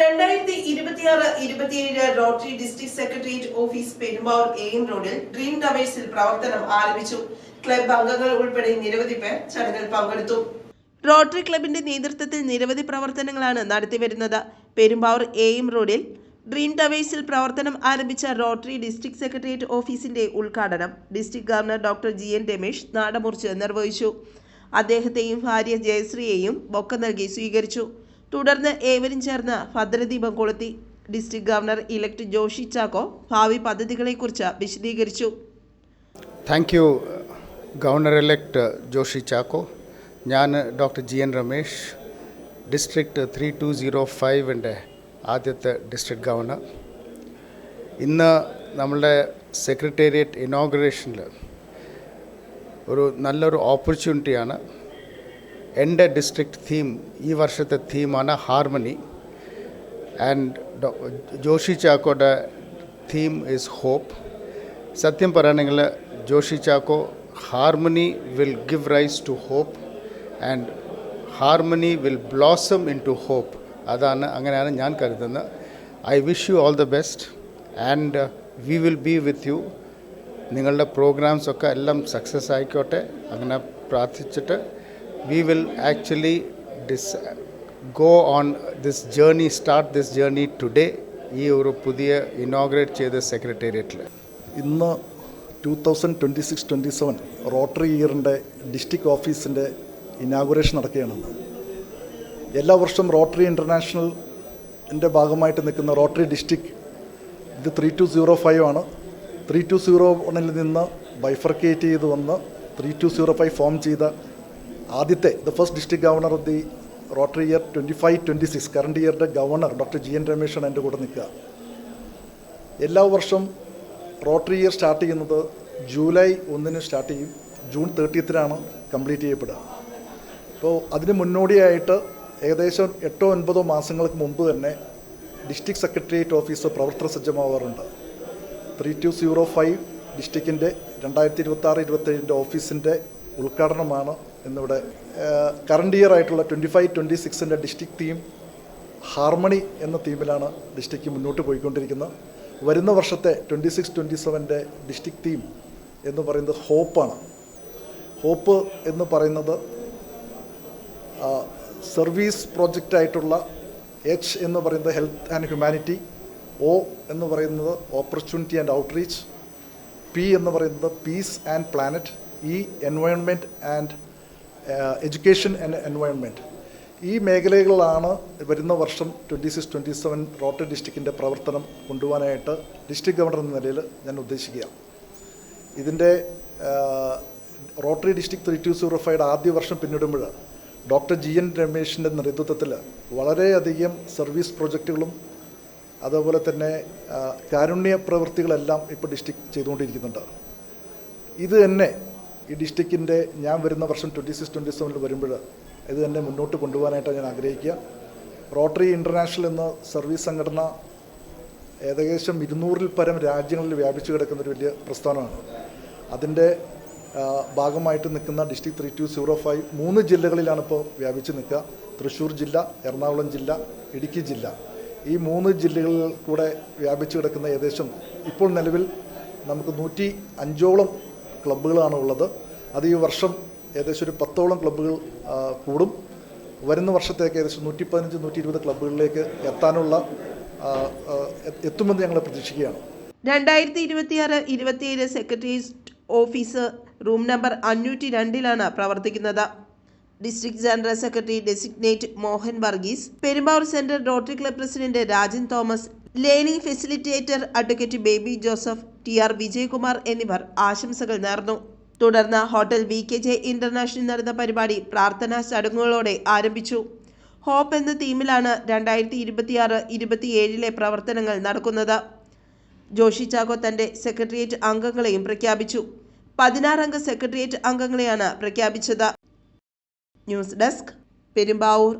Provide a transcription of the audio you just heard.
രണ്ടായിരത്തി ഇരുപത്തിയാറ് ഇരുപത്തിയേഴ് rotary district secretariat office Perumbavoor aim റോഡിൽ ഡ്രീം ടവേഴ്സിൽ പ്രവർത്തനം ആരംഭിച്ചു. ക്ലബ് അംഗങ്ങൾ ഉൾപ്പെടെ നിരവധി പേർ ചടങ്ങിൽ പങ്കെടുത്തു. റോട്ടറി ക്ലബിന്റെ നേതൃത്വത്തിൽ നിരവധി പ്രവർത്തനങ്ങളാണ് നടത്തിവരുന്നത്. പെരുമ്പാവൂർ എയിം റോഡിൽ ഡ്രീം ടവേഴ്സിൽ പ്രവർത്തനം ആരംഭിച്ച റോട്ടറി ഡിസ്ട്രിക്ട് സെക്രട്ടേറിയറ്റ് ഓഫീസിന്റെ ഉദ്ഘാടനം district governor doctor G N Ramesh നാടമുറിച്ച് നിർവഹിച്ചു. അദ്ദേഹത്തെയും ഭാര്യ ജയശ്രീയെയും ബൊക്ക നൽകി സ്വീകരിച്ചു. തുടർന്ന് ഏവരും ചേർന്ന് ഭദ്രദീപം കൊളുത്തി. District governor elect Joshi Chacko ഭാവി പദ്ധതികളെക്കുറിച്ച് വിശദീകരിച്ചു. Thank you governor elect Joshi Chacko. ഞാൻ doctor G N Ramesh district three two zero ഫൈവിന്റെ ആദ്യത്തെ ഡിസ്ട്രിക്ട് ഗവർണർ ഇന്ന് നമ്മളുടെ സെക്രട്ടേറിയറ്റ് ഇനോഗ്രേഷനിൽ ഒരു നല്ലൊരു ഓപ്പർച്യൂണിറ്റിയാണ് എന്റെ ഡിസ്ട്രിക്ട് തീം ഈ വർഷത്തെ തീമാണ് ഹാർമണി ആൻഡ് ജോഷി ചാക്കോയുടെ തീം ഈസ് ഹോപ്പ് സത്യം പറയുകയാണെങ്കിൽ Joshi Chacko harmony will give rise to hope and harmony will blossom in to hope അതാണ് അങ്ങനെയാണ് ഞാൻ കരുതുന്നത്. I wish you all the best and we will be with you നിങ്ങളുടെ പ്രോഗ്രാംസൊക്കെ എല്ലാം സക്സസ് ആയിക്കോട്ടെ. അങ്ങനെ പ്രാർത്ഥിച്ചിട്ട് we will actually dis go on this journey start this journey today ഈ ഒരു പുതിയ ഇനോഗ്രേറ്റ് ചെയ്ത സെക്രട്ടേറിയറ്റിൽ ഇന്ന് two thousand twenty six twenty seven Rotary ഇയറിന്റെ district ഓഫീസിന്റെ ഇനാഗുറേഷൻ നടക്കുകയാണെന്ന് എല്ലാ വർഷവും റോട്ടറി ഇന്റർനാഷണലിന്റെ ഭാഗമായിട്ട് നിൽക്കുന്ന റോട്ടറി ഡിസ്ട്രിക്ട് ഇത് ത്രീ ടു സീറോ ഫൈവ് ആണ്. ത്രീ ടു സീറോ വണ്ണിൽ നിന്ന് ബൈഫർക്കേറ്റ് ചെയ്ത് വന്ന് three two zero five form ചെയ്ത ആദ്യത്തെ the first district governor of the rotary year twenty five twenty six current ഇയറിന്റെ governor doctor G N രമേശാണ് എന്റെ കൂടെ നിൽക്കുക. എല്ലാ വർഷവും റോട്ടറി ഇയർ സ്റ്റാർട്ട് ചെയ്യുന്നത് ജൂലൈ ഒന്നിന് സ്റ്റാർട്ട് ചെയ്യും. ജൂൺ തേർട്ടിയത്തിനാണ് കംപ്ലീറ്റ് ചെയ്യപ്പെടുക. അപ്പോൾ അതിന് മുന്നോടിയായിട്ട് ഏകദേശം എട്ടോ ഒൻപതോ മാസങ്ങൾക്ക് മുമ്പ് തന്നെ ഡിസ്ട്രിക്ട് സെക്രട്ടേറിയറ്റ് ഓഫീസ് പ്രവർത്തന സജ്ജമാവാറുണ്ട്. ത്രീ ടു സീറോ ഫൈവ് ഡിസ്ട്രിക്റ്റിന്റെ രണ്ടായിരത്തി ഇരുപത്താറ് ഇരുപത്തേഴിന്റെ ഓഫീസിന്റെ ഉദ്ഘാടനമാണ് ഇന്നിവിടെ കറണ്ട് ഇയർ ആയിട്ടുള്ള ട്വന്റി ഫൈവ് ട്വന്റി സിക്സിന്റെ ഡിസ്ട്രിക്ട് തീം ഹാർമണി എന്ന തീമിലാണ് ഡിസ്ട്രിക്ട് മുന്നോട്ട് പോയിക്കൊണ്ടിരിക്കുന്നത്. വരുന്ന വർഷത്തെ ട്വന്റി സിക്സ് ട്വന്റി സെവന്റെ ഡിസ്ട്രിക്ട് തീം എന്ന് പറയുന്നത് ഹോപ്പാണ് ഹോപ്പ് എന്ന് പറയുന്നത് സർവീസ് പ്രോജക്റ്റ് ആയിട്ടുള്ള എച്ച് എന്ന് പറയുന്നത് ഹെൽത്ത് ആൻഡ് ഹ്യൂമാനിറ്റി ഒ എന്ന് പറയുന്നത് ഓപ്പർച്യൂണിറ്റി ആൻഡ് ഔട്ട്റീച്ച് പി എന്ന് പറയുന്നത് peace and planet E environment and education and environment ഈ മേഖലകളിലാണ് വരുന്ന വർഷം twenty six twenty seven rotary ഡിസ്ട്രിക്റ്റിന്റെ പ്രവർത്തനം കൊണ്ടുപോകാനായിട്ട് ഡിസ്ട്രിക്ട് ഗവർണർ എന്ന നിലയിൽ ഞാൻ ഉദ്ദേശിക്കുക ഇതിന്റെ rotary district three two zero five ആദ്യ വർഷം പിന്നിടുമ്പോൾ ഡോക്ടർ ജി എൻ രമേശിന്റെ നേതൃത്വത്തിൽ വളരെയധികം സർവീസ് പ്രൊജക്റ്റുകളും അതുപോലെ തന്നെ കാരുണ്യ പ്രവൃത്തികളെല്ലാം ഇപ്പോൾ ഡിസ്ട്രിക്ട് ചെയ്തുകൊണ്ടിരിക്കുന്നുണ്ട്. ഇത് തന്നെ ഈ ഡിസ്ട്രിക്റ്റിന്റെ ഞാൻ വരുന്ന വർഷം ട്വന്റി സിക്സ് ട്വന്റി സെവനിൽ വരുമ്പോൾ ഇത് തന്നെ മുന്നോട്ട് കൊണ്ടുപോകാനായിട്ടാണ് ഞാൻ ആഗ്രഹിക്കുക. റോട്ടറി ഇന്റർനാഷണൽ എന്ന സർവീസ് സംഘടന ഏകദേശം ഇരുന്നൂറിൽ പരം രാജ്യങ്ങളിൽ വ്യാപിച്ചു കിടക്കുന്ന ഒരു വലിയ പ്രസ്ഥാനമാണ്. അതിന്റെ ഭാഗമായിട്ട് നിൽക്കുന്ന district three two zero five മൂന്ന് ജില്ലകളിലാണ് ഇപ്പോൾ വ്യാപിച്ച് നിൽക്കുക. തൃശ്ശൂർ ജില്ല എറണാകുളം ജില്ല ഇടുക്കി ജില്ല. ഈ മൂന്ന് ജില്ലകളിൽ കൂടെ വ്യാപിച്ചു കിടക്കുന്ന ഏകദേശം ഇപ്പോൾ നിലവിൽ നമുക്ക് നൂറ്റി അഞ്ചോളം ക്ലബ്ബുകളാണ് ഉള്ളത് അത് ഈ വർഷം ഏകദേശം ഒരു പത്തോളം ക്ലബ്ബുകൾ കൂടും. വരുന്ന വർഷത്തേക്ക് ഏകദേശം നൂറ്റി പതിനഞ്ച് നൂറ്റി ഇരുപത് ക്ലബ്ബുകളിലേക്ക് എത്താനുള്ള എത്തുമെന്ന് ഞങ്ങൾ പ്രതീക്ഷിക്കുകയാണ്. രണ്ടായിരത്തി ഇരുപത്തിയാറ് ഇരുപത്തിയേഴ് സെക്രട്ടേറിയറ്റ് ഓഫീസ് റൂം നമ്പർ അഞ്ഞൂറ്റി രണ്ടിലാണ് പ്രവർത്തിക്കുന്നത്. District general secretary designate Mohan Varghese Perumbavoor central rotary club president Rajan Thomas learning facilitator advocate Baby Joseph T R Vijayakumar എന്നിവർ ആശംസകൾ നേർന്നു. തുടർന്ന് hotel V K J international നടന്ന പരിപാടി പ്രാർത്ഥനാ ചടങ്ങുകളോടെ ആരംഭിച്ചു. ഹോപ്പ് എന്ന തീമിലാണ് രണ്ടായിരത്തി ഇരുപത്തിയാറ് ഇരുപത്തിയേഴിലെ പ്രവർത്തനങ്ങൾ നടക്കുന്നത്. ജോഷി ചാക്കോ തന്റെ സെക്രട്ടേറിയറ്റ് അംഗങ്ങളെയും പ്രഖ്യാപിച്ചു. പതിനാറംഗ സെക്രട്ടേറിയറ്റ് അംഗങ്ങളെയാണ് പ്രഖ്യാപിച്ചത്. News desk Perumbavoor.